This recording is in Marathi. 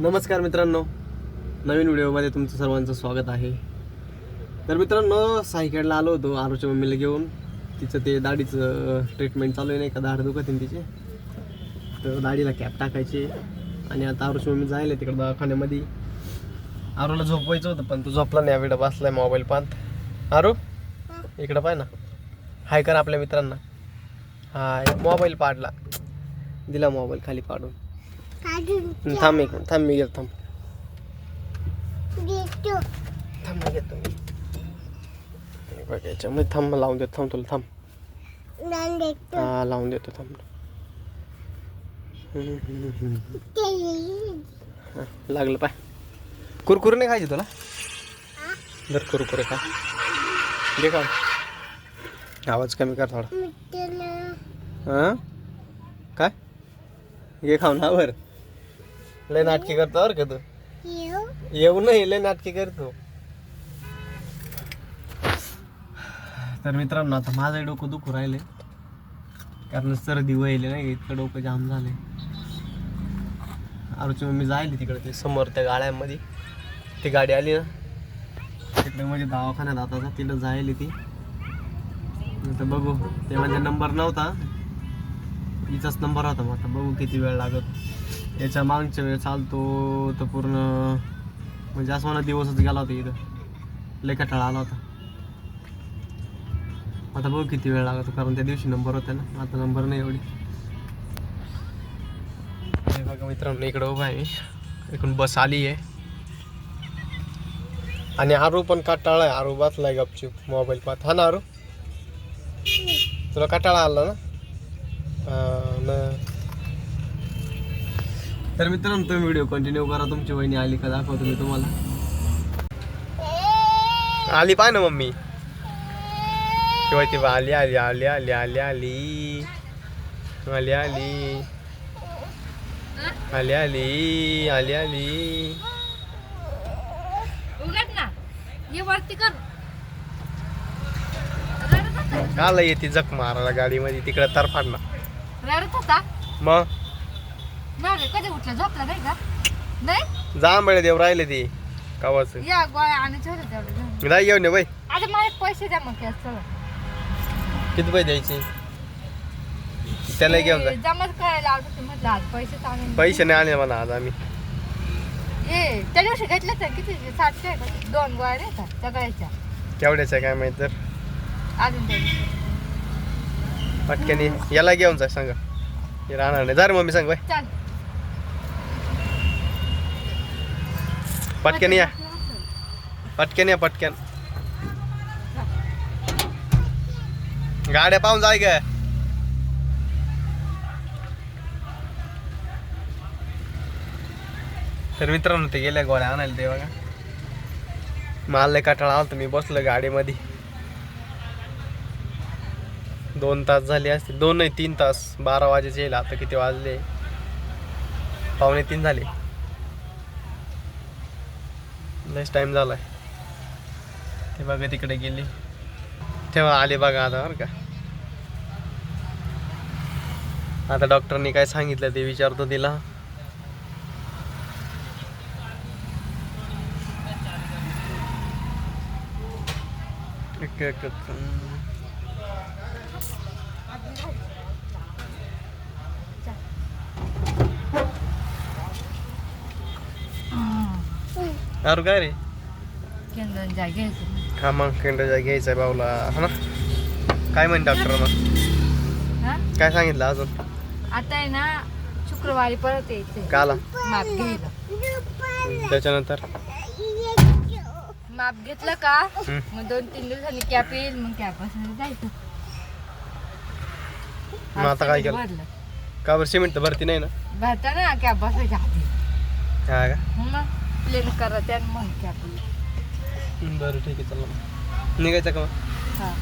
नमस्कार मित्रांनो. नवीन व्हिडिओमध्ये तुमचं सर्वांचं स्वागत आहे. तर मित्रांनो सायकडला आलो होतो आरूच्या मम्मीला घेऊन. तिचं ते दाढीचं ट्रीटमेंट चालू आहे नाही का दाढ दुखत आहे तिचे. तर दाढीला कॅप टाकायची. आणि आता आरूची मम्मी जायला तिकडं दवाखान्यामध्ये. आरूला झोपवायचं होतं पण तू झोपला नाही. वेळा बसलाय मोबाईल पाहत. आरू इकडं पाय ना. हाय कर आपल्या मित्रांना. हाय मोबाईल पाडला. दिला मोबाईल खाली पाडून. थांब एक थांब मी घेतो थांब. थांब मी घेतो मी. बघ याच्यामध्ये थांब लावून देतो थांब तुला थांब. हा लावून देतो थांब. लागलं पाय. कुरकुरे नाही खायचे तुला? जर कुरकुरे खा. घे का आवाज कमी कर थोडा. हां? काय? घे खाऊ ना बर लय नाटकी करतो बरं का तू? येऊ. नाही लय नाटकी करतो. तर मित्रांनो आता माझं डोकं दुखू राहिले कारण सर्दी वहिले नाही इतकं डोकं जाम झाले आरूची मम्मी जायली तिकडे ते समोर त्या गाड्यांमध्ये. ती गाडी आली ना. तिकडे म्हणजे दवाखान्यात आता तिला जायली ती. आता बघू ते म्हणजे नंबर नव्हता. हिचाच नंबर होता मग आता बघू किती वेळ लागत. याच्या मागच्या वेळ चालतो तर पूर्ण म्हणजे असं मला दिवसच गेला होता इथं. लय कटाळा आला होता. आता बघू किती वेळ लागतो कारण त्या दिवशी नंबर होता ना. आता नंबर नाही एवढी. हे बघा मित्रांनो इकडं उभा आहे मी. इकडून बस आली आहे. आणि आरू पण कटाळा आहे. आरू बसलाय गपचूप मोबाईल पाहत. हा ना आरू? तुला कटाळा आला ना? तर मित्रांनो तुम्ही व्हिडिओ कंटिन्यू करा. तुमची वहिनी आली का दाखवतो मी तुम्हाला. आली पाय ना मम्मी. किंवा ती आली आली आली आली आली आली. आली आली. आली आली आली आली. काला येते जख मारायला गाडीमध्ये. तिकडं तर फाडला रडत होता? मग? नाही कधी उठला? झोपला नाही का? नाही? जांभळे देव राहिले ती कावाच. या गोळ्या आणायच्या होत्या तेवढ्या घेऊन. नाही घेऊन ये बाई. आता मला पैसे द्या मग त्याच किती पैसे द्यायचे? त्याला घेऊन जा. जमाच करायला आवडत होते म्हटलं आज पैसे चांगले पैसे नाही आले म्हणा आज आम्ही. ये त्या दिवशी घेतलं तर किती? सातशे आहे का? दोन गोळ्या नाही का? सगळ्याच्या. केवढ्याचं काय माहीत तर. अजून पटकन ये. याला घेऊन जा सांगा. हे राहणार नाही. जा रे मम्मी सांग बाय चाल. पटकन या. पटकन या पटकन गाड्या पाहून जाय ग. तर मित्रांनो ते गेल्या गोळ्या आणायला ते बघा. मला लय कटाळा आला मी बसलो गाडीमध्ये. दोन तास झाले असते. दोन नाही तीन तास. बारा वाजेचे येईल आता किती वाजले? पावणे तीन झाले. लयच झाला झालाय. ते बघा तिकडे गेली. तेव्हा आले बघा आता बरं का. आता डॉक्टरनी काय सांगितलं ते विचारतो तिला. एक- एक- एक- हम्म. अरे काय रे केंद्र जाय घ्यायचं हा मग केंद्राचा घ्यायचा आहे बाऊला हा ना काय म्हणे डॉक्टर मग हा काय सांगितलं अजून आता आहे ना शुक्रवारी परत यायचंय काला माप घ्यायला त्याच्यानंतर माप घेतलं का हम्म. मग दोन तीन दिवसांनी कॅप येईल मग कॅप असं जायचं मग आता काय केलं? भरलं का बरं सिमेंट तर भरती नाही ना भरता ना कॅप बसायच्या हा का मग प्लेन करा त्या मग कॅप बरं ठीक आहे चला. निघायचं का मग? हा.